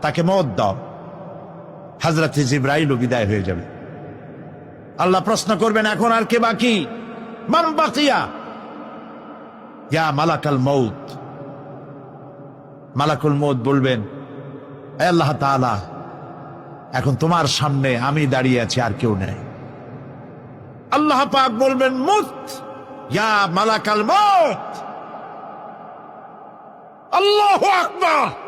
তাকে মত দাও। হজরতে জিব্রাইলও বিদায় হয়ে যাবে। আল্লাহ প্রশ্ন করবেন, এখন আর কে বাকি? বাকিয়া? ইয়া মালাকাল মৌত মালাকুল মৌত বলবেন, "এ আল্লাহ তাআলা, এখন তোমার সামনে আমি দাঁড়িয়ে আছি, আর কেউ নেই। আল্লাহ পাক বলবেন, মুত, ইয়া মালাকাল মৌত আল্লাহু আকবার!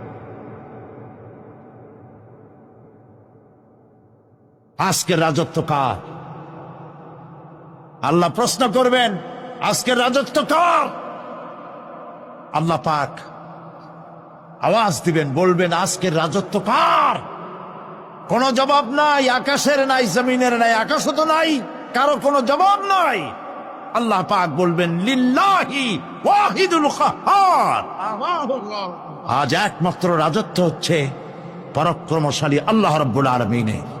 আজকের রাজত্ব কার? আল্লাহ প্রশ্ন করবেন, আজকের রাজত্ব কার? আল্লাহ পাক আওয়াজ দিবেন, বলবেন, আজকের রাজত্ব কার? কোন জবাব নাই, আকাশের নাই, জমিনের নাই, আকাশও তো নাই, কারও কোনো জবাব নাই। আল্লাহ পাক বলবেন আজ একমাত্র রাজত্ব হচ্ছে পরাক্রমশালী আল্লাহ রব্বুল আলমিনের।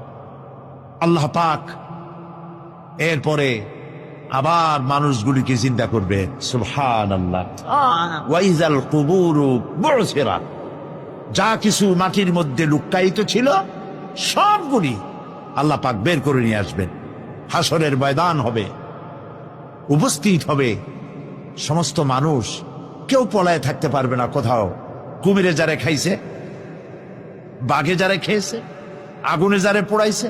আল্লাহ পাক এরপরে আবার মানুষগুলিকে চিন্তা করবে। আল্লাহ ওয়াইজাল কুবুরু বুসিরাত যা কিছু মাটির মধ্যে লুক্কায়িত ছিল সবগুলি আল্লাহ পাক বের করে নিয়ে আসবেন। হাসরের ময়দান হবে উপস্থিত হবে সমস্ত মানুষ। কেউ পলায় থাকতে পারবে না কোথাও। কুমিরে যারে খাইছে বাঘে যারে খেয়েছে আগুনে যারে পোড়াইছে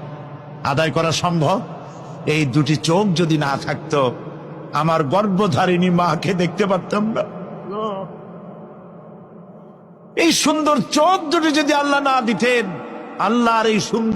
আদায় করা সম্ভব? এই দুটি চোখ যদি না থাকতো, আমার গর্ভধারিণী মাকে দেখতে পারতাম না। এই সুন্দর চোখ দুটি যদি আল্লাহ না দিতেন, আল্লাহর এই সুন্দর